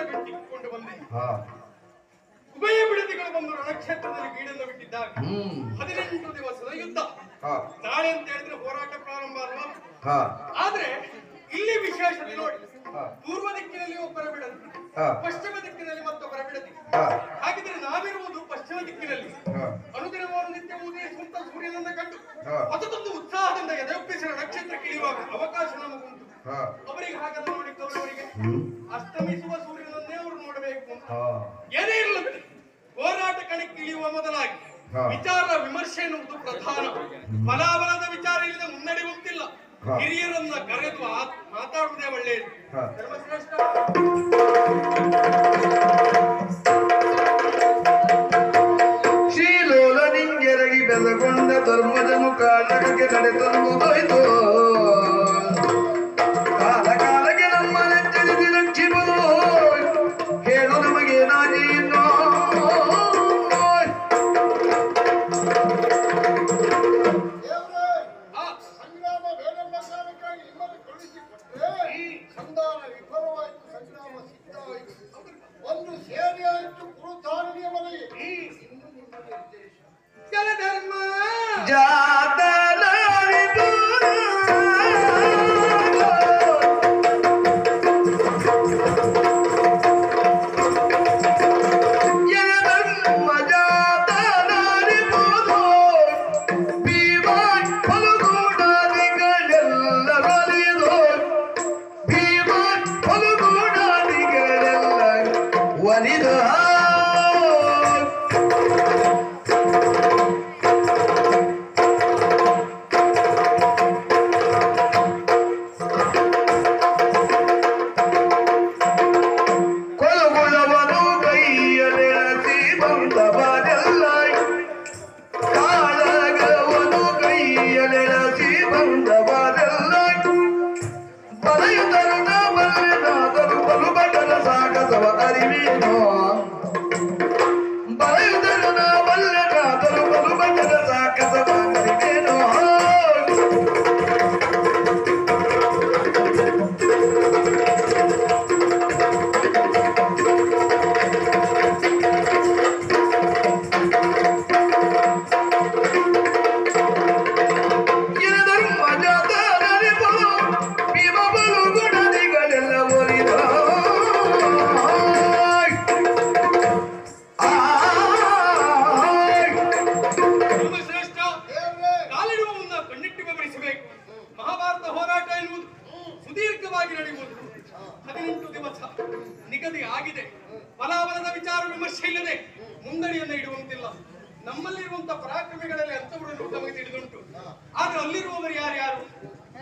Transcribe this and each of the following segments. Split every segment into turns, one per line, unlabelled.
ಅಸ್ತ್ರವನ್ನ ಕಟ್ಟಿಕೊಂಡು ಬಂದೆ. ಉಭಯ ಬಿಡದಿಗಳು ಬಂದು ರಣಕ್ಷೇತ್ರದಲ್ಲಿ ಗೀಡನ್ನು ಬಿಟ್ಟಿದ್ದಾಗ ಹದಿನೆಂಟು ದಿವಸದ ಯುದ್ಧ. ನಾಳೆ ಅಂತ ಹೇಳಿದ್ರೆ ಹೋರಾಟ ಪ್ರಾರಂಭ ಅಲ್ವಾ? ಆದ್ರೆ ಇಲ್ಲಿ ವಿಶೇಷತೆ ನೋಡಿ ಪೂರ್ವ ದಿಕ್ಕಿನಲ್ಲಿ ಒಬ್ಬರ ಬಿಡದಿ ಪಶ್ಚಿಮ ದಿಕ್ಕಿನಲ್ಲಿ ಮತ್ತೊಬ್ಬರ ಬಿಡದಿ. ಹಾಗಿದ್ರೆ ನಾವಿರುವುದು ಪಶ್ಚಿಮ ದಿಕ್ಕಿನಲ್ಲಿ. ಅನುದಿನವಾರು ನಿತ್ಯ ಉದಯಿಸುವಂತ ಸೂರ್ಯನನ್ನ ಕಂಡು. ಅದೊಂದು ಉತ್ಸಾಹದಿಂದ ಎದೆಯೊಪ್ಪಿಸಿದ ನಕ್ಷತ್ರಕ್ಕೆ ಇಳಿಯುವಾಗ ಅವಕಾಶ ನಮಗುಂಟು. ಅವರಿಗೆ ಹಾಗಲ್ಲ ನೋಡಿ ಕೌರವರಿಗೆ. ಅಸ್ತಮಿಸುವ ಸೂರ್ಯನನ್ನೇ ಅವರು ನೋಡಬೇಕು. ಏನೇ ಇರಲಿ ಹೋರಾಟ ಕಣಕ್ಕೆ ಇಳಿಯುವ ಮೊದಲಾಗಿ ವಿಚಾರ ವಿಮರ್ಶೆ ಎನ್ನುವುದು ಪ್ರಧಾನ. ಬಲಾಬಲದ ವಿಚಾರ ಇಲ್ಲದೆ ಮುನ್ನಡೆ
ಹೋಗ್ತಿಲ್ಲ.
ಹಿರಿಯರನ್ನ ಕರೆದು ಮಾತಾಡುವುದೇ ಒಳ್ಳೆಯದು.
ಶ್ರೀ
ಲೋಲ
ಶೀಲೋಲ ನಿಂಗೆರಗಿ ಬೆಳಗೊಂಡ ಧರ್ಮದ ಮುಖ ನಡೆತಂಬುದೋಯ್ತು ಕಾಲ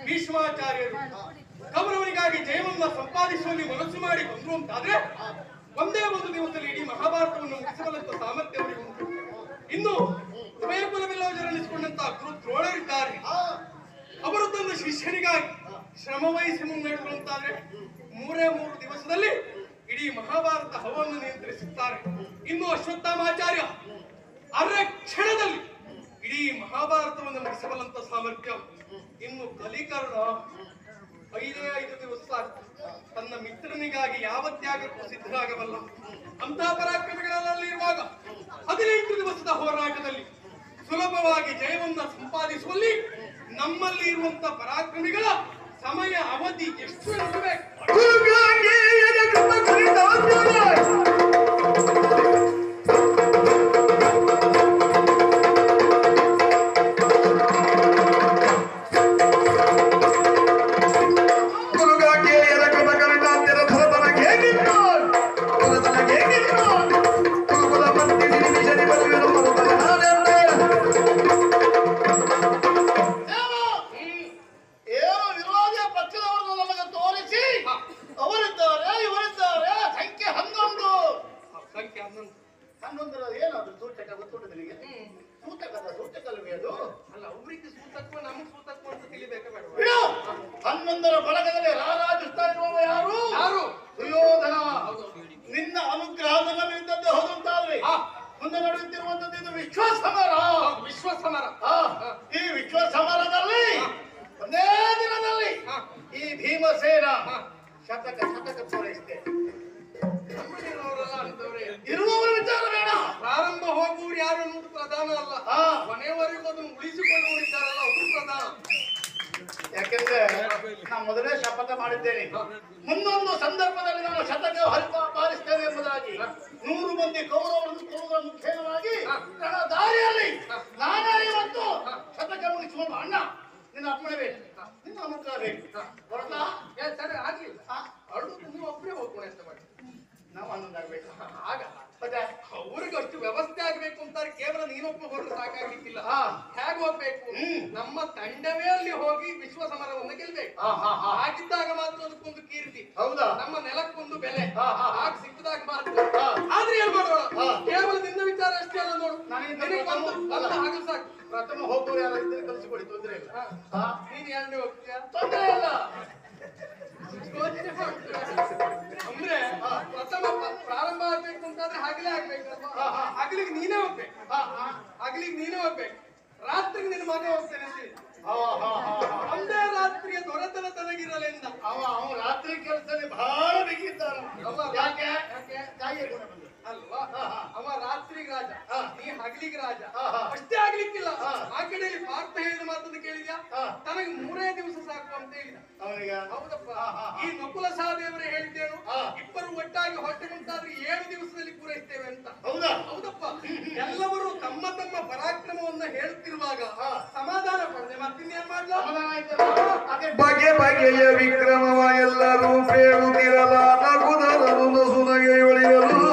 ಭೀಷ್ಮಾಚಾರ್ಯರು ಕೌರವರಿಗಾಗಿ ಜಯವನ್ನ ಸಂಪಾದಿಸುವಲ್ಲಿ ಮನಸ್ಸು ಮಾಡಿ ಬಂದ್ರು ಅಂತಾದ್ರೆ ಒಂದೇ ಒಂದು ದಿವಸದಲ್ಲಿ ಇಡೀ ಮಹಾಭಾರತವನ್ನು ಮುಗಿಸಬಲ್ಲಂತ ಸಾಮರ್ಥ್ಯ ಅವರಿಗೆ ಉಂಟು. ಇನ್ನು ಉಭಯಕುಲವಿಲ್ಲವಜರನಿಸಿಕೊಂಡಂತಹ ಗುರು ದ್ರೋಣರಿದ್ದಾರೆ ಅವರು ತನ್ನ ಶಿಷ್ಯನಿಗಾಗಿ ಶ್ರಮ ವಹಿಸಿ ಮುನ್ನಡೆದಂತಾದ್ರೆ ಮೂರೇ ಮೂರು ದಿವಸದಲ್ಲಿ ಇಡೀ ಮಹಾಭಾರತ ಹವನ್ನು ನಿಯಂತ್ರಿಸುತ್ತಾರೆ. ಇನ್ನು ಅಶ್ವತ್ಥಾಮಾಚಾರ್ಯ ಅರೆ ಕ್ಷಣದಲ್ಲಿ ಇಡೀ ಮಹಾಭಾರತವನ್ನು ಮುಗಿಸಬಲ್ಲಂತ ಸಾಮರ್ಥ್ಯ ಇನ್ನು ಕಲಿಕರ್ಣ ಐದೇ ಐದು ದಿವಸ ತನ್ನ ಮಿತ್ರನಿಗಾಗಿ ಯಾವ ತ್ಯಾಗಕ್ಕೂ ಸಿದ್ಧರಾಗಬಲ್ಲ. ಅಂತ ಪರಾಕ್ರಮಗಳಲ್ಲಿರುವಾಗ ಹದಿನೆಂಟು ದಿವಸದ ಹೋರಾಟದಲ್ಲಿ ಸುಲಭವಾಗಿ ಜಯವನ್ನ ಸಂಪಾದಿಸುವಲ್ಲಿ ನಮ್ಮಲ್ಲಿ ಇರುವಂತ ಪರಾಕ್ರಮಿಗಳ ಸಮಯ ಅವಧಿ ಅಷ್ಟು ವ್ಯವಸ್ಥೆ ಆಗ್ಬೇಕು ಅಂತಾರೆ ಕೇವಲ ನೀನೊಬ್ಬ ಹೋದ್ರೆ
ಸಾಕಾಗಿದ್ದಿಲ್ಲ.
ಹೇಗೆ ಹೋಗ್ಬೇಕು? ನಮ್ಮ ತಂಡವೇ ಅಲ್ಲಿ ಹೋಗಿ ವಿಶ್ವ ಸಮರವನ್ನು ಗೆಲ್ಬೇಕು.
ಹಾ, ಹಾ, ಹಾ.
ಹಾಗಿದ್ದಾಗ ಮಾತ್ರ ಅದಕ್ಕೊಂದು ಕೀರ್ತಿ.
ಹೌದಾ?
ನಮ್ಮ ನೆಲಕ್ಕೊಂದು ಬೆಲೆ.
ಹಾ, ಹಾ, ಹಾ.
ಹಾಗೆ ಸಿಕ್ಕಿದಾಗ ಮಾತ್ರ. ಆದ್ರೆ ಏನ್ ಮಾಡೋಣ? ಕೇವಲ ನಿನ್ನ ವಿಚಾರ ಅಷ್ಟೇ ಅಲ್ಲ ನೋಡು.
ಅಲ್ಲ.
ಹಾಗೆ ಸಾಕು.
ಪ್ರಥಮ ಹೋಗೋರು ಯಾರು ಕಲಿಸಿಕೊಡಿ ತೊಂದರೆ ಇಲ್ಲ?
ನೀನ್ ಎರಡನೇ ಹೋಗ್ತೀಯಾ?
ತೊಂದರೆ ಇಲ್ಲ?
ಅಂದ್ರೆ ಪ್ರಥಮ ಪ್ರಾರಂಭ ಆಗ್ಬೇಕು ಅಂತಂದ್ರೆ ಹಗಲೇ
ಆಗ್ಬೇಕು.
ಹಗಲಿಗೆ ನೀನೇ ಹೋಗ್ಬೇಕು. ಹಗಲಿಗೆ ನೀನೇ ಹೋಗ್ಬೇಕು ರಾತ್ರಿಗೆ ನಿನ್ನ ಮನೆ ಹೋಗ್ತೇನೆ ಅಂತ ಹೇಳಿ. ಒಂದೇ ರಾತ್ರಿಯ ದೊರೆತನ ತನಗಿರಲೆಂದ
ಅವ ಅವ ರಾತ್ರಿ ಕೆಲಸದಲ್ಲಿ ಬಹಳ ಬಿಗಿದ್ದಾನ ಯಾಕೆ
ಯಾಕೆ?
ಗುಣ ಬಂದು
ಅಲ್ವಾ. ಅವ ರಾತ್ರಿಗೆ ರಾಜ. ನೀ ಹಗಲಿಗೆ ರಾಜ. ಅಷ್ಟೇ ಆಗ್ಲಿಕ್ಕಿಲ್ಲ. ಆ ಕಡೆಯಲ್ಲಿ ಪಾರ್ಥ ಹೇಳಿದ ಮಾತನ್ನು ಕೇಳಿದ್ಯಾ. ತನಗೆ ಮೂರೇ ದಿವಸ ಸಾಕು ಅಂತ ಹೇಳಿದ
ಅವನಿಗೆ
ಹೌದಪ್ಪ. ಈ ನಕುಲ ಸಹದೇವರೇ ಹೇಳಿದ್ದೇನು. ಇಬ್ಬರು ಒಟ್ಟಾಗಿ ಹೊಟ್ಟೆ ಉಂಟಾದ್ರೆ ಏಳು ದಿವಸದಲ್ಲಿ ಪೂರೈಸ್ತೇವೆ ಅಂತ
ಹೌದಾ
ಹೌದಪ್ಪ ಎಲ್ಲವರು ತಮ್ಮ ತಮ್ಮ ಪರಾಕ್ರಮವನ್ನ ಹೇಳುತ್ತಿರುವಾಗ. ಸಮಾಧಾನ ಪಡೆದೆ ಮತ್ತಿನ್ನೇನ್ ಮಾಡ್ಲಾ
ಬಗೆ ಬಗೆಯ ವಿಕ್ರಮವ ಎಲ್ಲರೂ ಸೇರುತ್ತಿರಲ ನಗುದರನು ಸುನಗೆ ಒಳಿಯಲು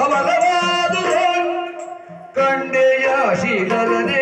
ಕಬಲವಾದುದು ಕಂಡೆಯ
ಶಿಲರನೆ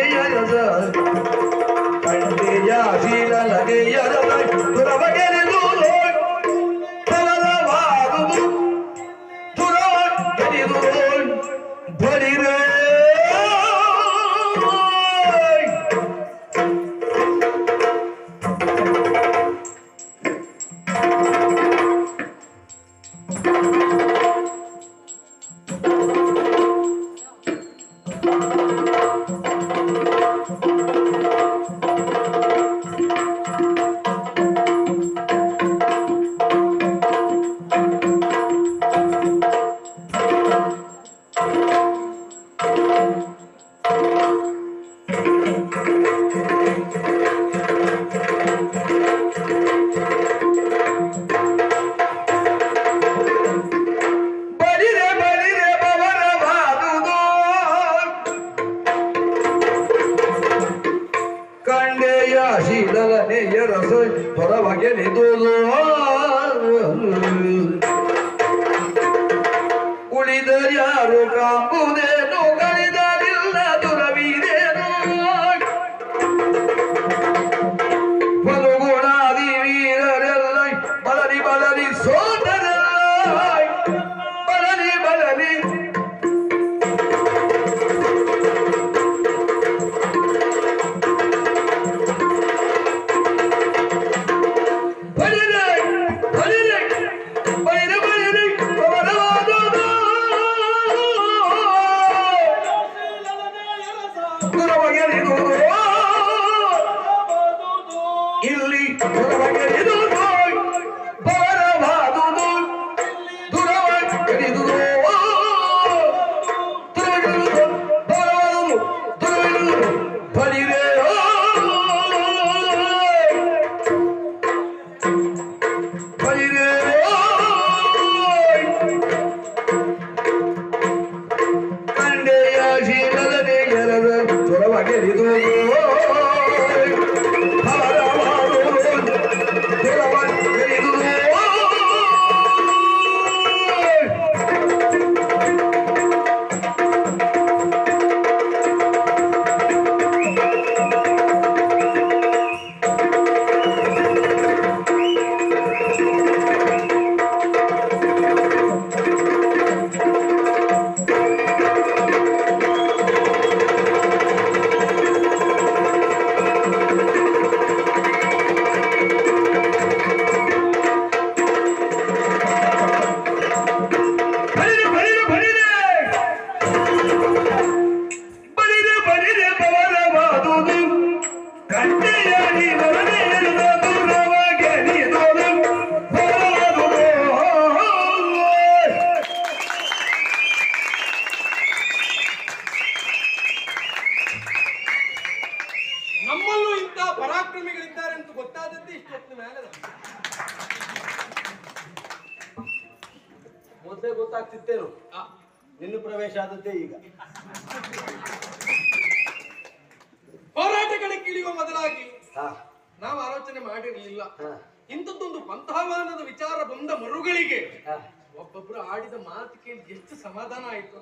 ಆಡಿದ ಮಾತು ಕೇಳಿ ಎಷ್ಟು ಸಮಾಧಾನ ಆಯ್ತು.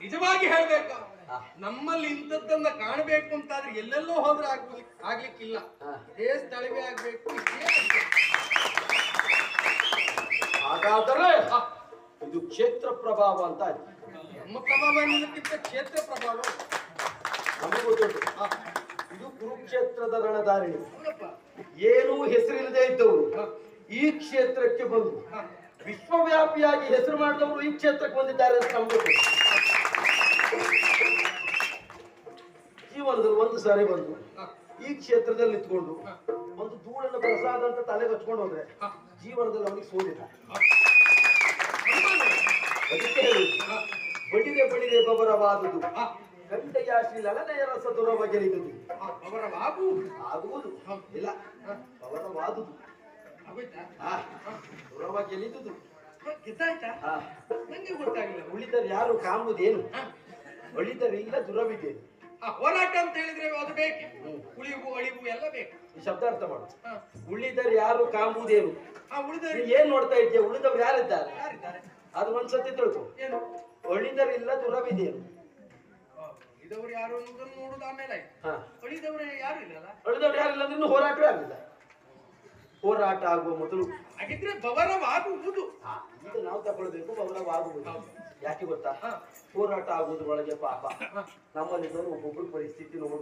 ನಿಜವಾಗಿ ಹೇಳ್ಬೇಕು? ನಮ್ಮಲ್ಲಿ ಇಂಥದ್ದನ್ನ ಕಾಣಬೇಕು ಅಂತಾದ್ರೆ ಎಲ್ಲೆಲ್ಲೋ ಹೋದ್ರೆ ಆಗ್ಲಿ ಆಗ್ಲಿಕ್ಕಿಲ್ಲ. ಇದೇ ಸ್ಥಳವೇ ಆಗ್ಬೇಕು
ಹಾಗಾದ್ರೆ ಇದು ಕ್ಷೇತ್ರ ಪ್ರಭಾವ ಅಂತ ಆಯ್ತು.
ನಮ್ಮ ಪ್ರಭಾವ ಎನ್ನುವುದಕ್ಕಿಂತ ಕ್ಷೇತ್ರ ಪ್ರಭಾವ.
ನಮಗೆ ಇದು ಕುರುಕ್ಷೇತ್ರದ ರಣಧಾರಿಣಿ. ಏನೂ ಹೆಸರಿಲ್ಲದೆ ಇದ್ದವರು. ಈ ಕ್ಷೇತ್ರಕ್ಕೆ ಬಂದು. ವಿಶ್ವವ್ಯಾಪಿಯಾಗಿ ಹೆಸರು ಮಾಡಿದವರು ಈ ಕ್ಷೇತ್ರಕ್ಕೆ ಬಂದಿದ್ದಾರೆ ಅಂತ ನಮ್ಗೆ ಜೀವನದಲ್ಲಿ ಒಂದು ಸಾರಿ ಬಂದು ಈ ಕ್ಷೇತ್ರದಲ್ಲಿ ನಿಂತ್ಕೊಂಡು ಒಂದು ಧೂಳನ್ನು ಪ್ರಸಾದ ಅಂತ ತಲೆಗೆ ಹಚ್ಕೊಂಡು ಹೋದ್ರೆ. ಜೀವನದಲ್ಲಿ ಅವನಿಗೆ ಸೋಲಿಲ್ಲ. ಬಡಿದೆ ಬಡಿದೆ ಬಬರವಾದುದು
ಹಾ.
ಗಂಟೆಯ ಶ್ರೀ ಲಲನೆಯ ರಸ ದುರವಗೆಲಿದುದು
ಹಾ, ಅವರ
ಆಗುವುದು ಇಲ್ಲ. ಬಬರವಾದುದು
ಆಗೋಯ್ತಾ?
ಆ,
ನಂಗೆ ಗೊತ್ತಾಗಿಲ್ಲ.
ಉಳಿದರೆ ಯಾರು ಕಾಂಬುದೇನು
ಹಾ.
ಇಲ್ಲ ದುರವಿದೆ
ಆ, ಹೋರಾಟ ಅಂತ ಹೇಳಿದ್ರೆ ಅದು ಬೇಕು. ಉಳಿವು ಅಳಿವು ಎಲ್ಲ ಬೇಕು.
ಈ ಶಬ್ದ ಅರ್ಥ ಮಾಡು.
ಹಾ.
ಉಳಿದರೆ ಯಾರು ಕಾಂಬುದೇನು
ಆ ಉಳಿದ
ನೀನ್ ಏನ್ ನೋಡ್ತಾ ಇದೆಯಾ ಉಳಿದವ್ರು ಯಾರಿದ್ದಾರೆ?
ಯಾರಿದ್ದಾರೆ?
ಅದು ಒಂದ್ಸತಿ ತಿಳ್ಕೊ.
ಏನು?
ಒಳಿದರಿಲ್ಲ ದುರವಿದೇನು
ಆ, ಉಳಿದವರು ಯಾರು ಅನ್ನೋದನ್ನು ನೋಡುದು ಆಮೇಲೆ ಆಯ್ತು.
ಹಾ.
ಉಳಿದವರು ಯಾರು ಇಲ್ಲಲ್ಲ?
ಉಳಿದವ್ರು ಯಾರಿಲ್ಲ ಅಂದ್ರೆ ಇನ್ನು ಹೋರಾಟವೇ ಆಗಲಿಲ್ಲ ಹೋರಾಟ ಆಗುವ ಮೊದಲು
ಹಾಗಿದ್ರೆ ಬವರವಾಗುವುದು
ಈಗ ನಾವು ತಗೊಳ್ಬೇಕು
ಭವರವಾಗುವುದು.
ಯಾಕೆ ಗೊತ್ತಾ? ಹೋರಾಟ ಆಗುವುದು ಒಳಗೆ
ಪಾಪ.
ನಮ್ಮಲ್ಲಿ ಒಬ್ಬೊಬ್ಬರು ಪರಿಸ್ಥಿತಿ ನೋಡು.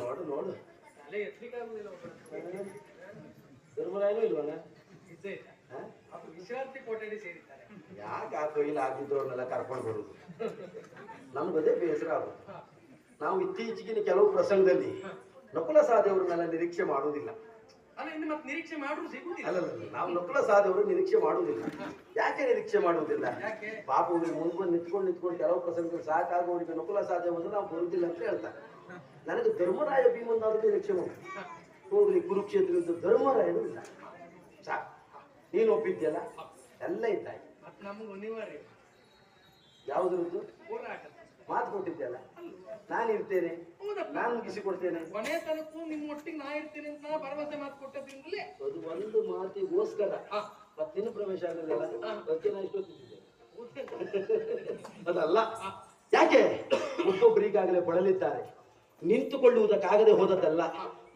ನೋಡು ನೋಡು. ಧರ್ಮರಾಯನೂ
ಇಲ್ವಣ್ಣ. ವಿಶ್ರಾಂತಿ ಕೊಠಡಿ ಸೇರಿದ್ದಾರೆ.
ಯಾಕೆ ಆ ಕೈಲಿ ಆಗಿದ್ದವ್ರನ್ನೆಲ್ಲ ಕರ್ಕೊಂಡು ಬರುದು ನಮ್ಗದೇ ಬೇಸರ
ಅವರು
ನಾವು ಇತ್ತೀಚೆಗಿನ ಕೆಲವು ಪ್ರಸಂಗದಲ್ಲಿ ನಕುಲ ಸಾಧೆಯವ್ರನ್ನೆಲ್ಲ ನಿರೀಕ್ಷೆ ಮಾಡುವುದಿಲ್ಲ.
ಅಲ್ಲ ಇನ್ನು ಮತ್ತೆ ನಿರೀಕ್ಷೆ ಸಿಗುದಿಲ್ಲ.
ಅಲ್ಲಲ್ಲ ನಾವು ನಕುಲ ಸಾಧವರು ನಿರೀಕ್ಷೆ ಮಾಡುವುದಿಲ್ಲ. ಯಾಕೆ ನಿರೀಕ್ಷೆ ಮಾಡುವುದಿಲ್ಲ? ಪಾಪ ಅವ್ರಿಗೆ ಮುಂದೆ ನಿಂತ್ಕೊಂಡು ನಿಂತ್ಕೊಂಡು ಕೆಲವು ಪ್ರಸಂಗಗಳು ಸಾಕಾಗೋರಿಗೆ ನಕುಲ ಸಾಧ್ಯ ಬಂದ್ರೆ ನಾವು ಬರುವುದಿಲ್ಲ ಅಂತ ಹೇಳ್ತಾರೆ. ನನಗೆ ಧರ್ಮರಾಯ ಭೀಮನ್ನಾದ್ರೂ ನಿರೀಕ್ಷೆ ಮಾಡು ಹೋಗ್ಲಿ ಕುರುಕ್ಷೇತ್ರ ಧರ್ಮರಾಯನು ಇಲ್ಲ. ಸಾಕು. ನೀನು ಒಪ್ಪಿದ್ಯಲ್ಲ? ಎಲ್ಲ ಇದ್ದಾಯ್ತು.
ಯಾವ್ದು
ಯಾವುದ್ರದ್ದು ಮಾತು ಕೊಟ್ಟಿದ್ಯಲ್ಲ? ನಾನು ಇರ್ತೇನೆ ನಾನು ಮುಗಿಸಿಕೊಡ್ತೇನೆ.
ಕೊನೆ ತನಕೂ ನಿಮ್ಮ ಒಟ್ಟಿಗೆ ನಾ ಇರ್ತೀನಿ ಅಂತ ನಾ ಭರವಸೆ ಮಾತು ಕೊಟ್ಟದ್ರಿಂದಲೇ
ಅದು ಒಂದು ಮಾತಿಗೋಸ್ಕರ. ಮತ್ತೇನು ಪ್ರವೇಶ ಆಗಲಿಲ್ಲ. ಅದಕ್ಕೆ ನಾ ಇಷ್ಟೊತ್ತಿದ್ದೆ? ಅದಲ್ಲ. ಯಾಕೆ? ಒಬ್ಬೊಬ್ಬರಿಗಾಗಲೇ ಬಳಲಿದ್ದಾರೆ. ನಿಂತುಕೊಳ್ಳುವುದಕ್ಕಾಗದೆ ಹೋದದ್ದಲ್ಲ.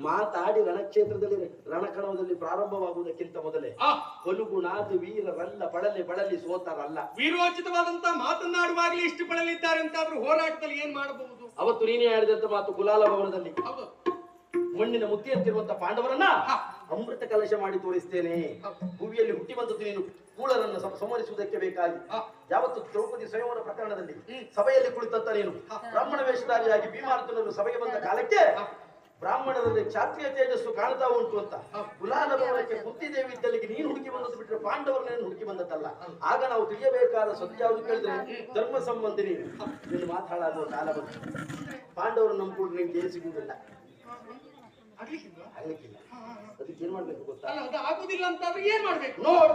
ಮಾತಾಡಿ ರಣಕ್ಷೇತ್ರದಲ್ಲಿ ರಣಕಣದಲ್ಲಿ ಪ್ರಾರಂಭವಾಗುವುದಕ್ಕಿಂತ ಮೊದಲೇ
ಆ,
ಕೊಲುಗುಣಾದು ವೀರರಲ್ಲ ಬಳಲಿ ಬಳಲಿ ಸೋತಾರಲ್ಲ.
ವೀರೋಚಿತವಾದಂತ ಮಾತನ್ನಾಡುವಾಗಲೇ ಇಷ್ಟು ಬಳಲಿದ್ದಾರೆ ಅಂತಾದ್ರೂ ಹೋರಾಟದಲ್ಲಿ ಏನ್ ಮಾಡಬಹುದು?
ಅವತ್ತು ನೀನೇ ಹೇಳಿದಂತ ಮಾತು ಗುಲಾಲ ಭವನದಲ್ಲಿ. ಮಣ್ಣಿನ ಮುತ್ತಿಯಂತಿರುವಂತ ಪಾಂಡವರನ್ನ ಅಮೃತ ಕಲಶ ಮಾಡಿ ತೋರಿಸ್ತೇನೆ. ಭೂಮಿಯಲ್ಲಿ ಹುಟ್ಟಿ ಬಂದದ್ದು ನೀನು. ಕೂಳರನ್ನು ಸಂಹರಿಸುವುದಕ್ಕೆ ಬೇಕಾಗಿ. ಯಾವತ್ತು ದ್ರೌಪದಿ ಸ್ವಯಂವರ ಪ್ರಕರಣದಲ್ಲಿ ಸಭೆಯಲ್ಲಿ ಕುಳಿತಂತ ನೀನು. ಬ್ರಾಹ್ಮಣ ವೇಷಧಾರಿಯಾಗಿ ಭೀಮಾರ್ಜುನರು ಸಭೆಗೆ ಬಂದ ಕಾಲಕ್ಕೆ ಬ್ರಾಹ್ಮಣರಲ್ಲಿ ಕ್ಷಾತ್ರಿಯ ತೇಜಸ್ಸು ಕಾಣ್ತಾ ಉಂಟು ಅಂತ. ಕುಲಾಲ ಭವನಕ್ಕೆ ಕುಂತಿದೇವಿ ಇದ್ದಲ್ಲಿಗೆ ನೀನು ಹುಡುಕಿ ಬಂದದ್ದು ಬಿಟ್ಟರೆ ಪಾಂಡವರನ್ನೇನು ಹುಡುಕಿ ಬಂದದ್ದಲ್ಲ? ಆಗ ನಾವು ತಿಳಿಯಬೇಕಾದ ಸತ್ಯ ಯಾವುದು ಕೇಳಿದ್ರೆ ಧರ್ಮ ಸಂಬಂಧಿ ನೀನು. ನೀನು ಮಾತಾಡುವ ಕಾಲ ಬಂತು. ಪಾಂಡವರು ನಮ್ಮ ಕೂಡ ನಿನ್ಗೆ ಜಯ ಸಿಗುವುದಿಲ್ಲ
ಆಗ್ಲಿಕ್ಕಿಲ್ವಾ?
ಆಗ್ಲಿಕ್ಕಿಲ್ಲ. ಅದಕ್ಕೆ ಏನ್ ಮಾಡ್ಬೇಕು ಗೊತ್ತಾ?
ಅಲ್ಲ ಅದು ಆಗುದಿಲ್ಲ ಅಂತಾದ್ರೆ ಏನ್ ಮಾಡ್ಬೇಕು?
ನೋಡು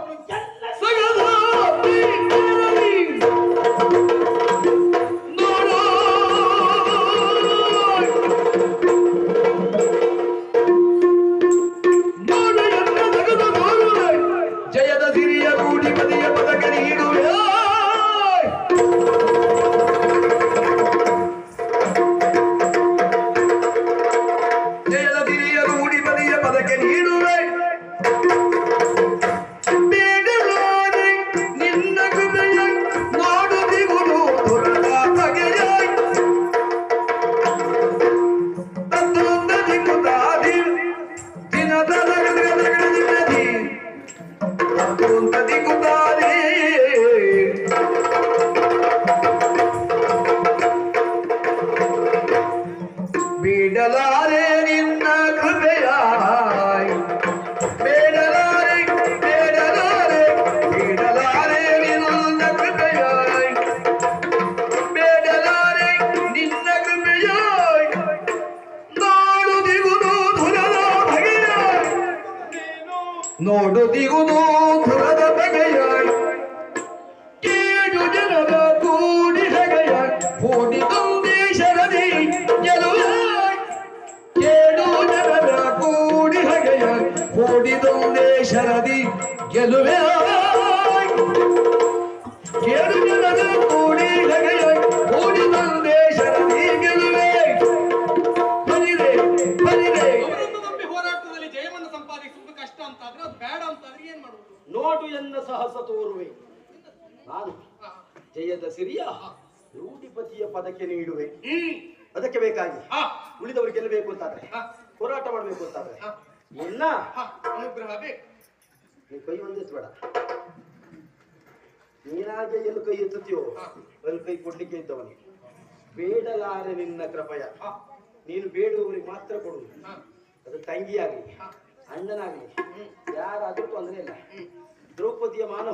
ponta de Cuba. ಶರದಿ ಗೆಲುವೆ ಕೇಳು ಜನರ ಕೂಡಿ ಹೆಗೆಯ ಕೂಡಿದೊಂದೇ ಶರದಿ ಗೆಲುವೆ ಬರಿದೆ ಬರಿದೆ
ಅವರನ್ನು ನಂಬಿ ಹೋರಾಟದಲ್ಲಿ ಜಯವನ್ನು ಸಂಪಾದಿಸುವುದು ಕಷ್ಟ ಅಂತಾದ್ರೆ ಅದು ಬೇಡ ಅಂತಾದ್ರೆ ಏನ್ ಮಾಡುವುದು?
ನೋಟು ಎನ್ನ ಸಾಹಸ ತೋರುವೆ? ನಾನು ಜಯದ ಸಿರಿಯ ರೂಢಿಪತಿಯ ಪದಕ್ಕೆ ನೀಡುವೆ. ಅದಕ್ಕೆ ಬೇಕಾಗಿ.
ಹಾ.
ಉಳಿದವರು ಗೆಲ್ಲಬೇಕು ಅಂತಾದ್ರೆ
ಹಾ.
ಹೋರಾಟ ಮಾಡಬೇಕು ಅಂತಾದ್ರೆ.
ಎಲ್ಲ ಅನುಗ್ರಹ ಬೇಕು.
ನೀ ಕೈ ಒಂದೆತ್ತಬೇಡ ನೀನಾಗೆ ಎಲ್ಲಿ ಕೈ ಎತ್ತುತ್ತೀಯೋ ಅಲ್ಲಿ ಕೈ ಕೊಡ್ಲಿಕ್ಕೆ ಇದ್ದವನಿಗೆ. ಬೇಡಲಾರೆ ನಿನ್ನ ಕೃಪಯ. ನೀನು ಬೇಡುವವರಿಗೆ ಮಾತ್ರ
ಕೊಡು.
ಅದು ತಂಗಿಯಾಗಲಿ, ಅಣ್ಣನಾಗಲಿ, ಯಾರಾದ್ರೂ ತೊಂದರೆ ಇಲ್ಲ. ದ್ರೌಪದಿಯ ಮಾನ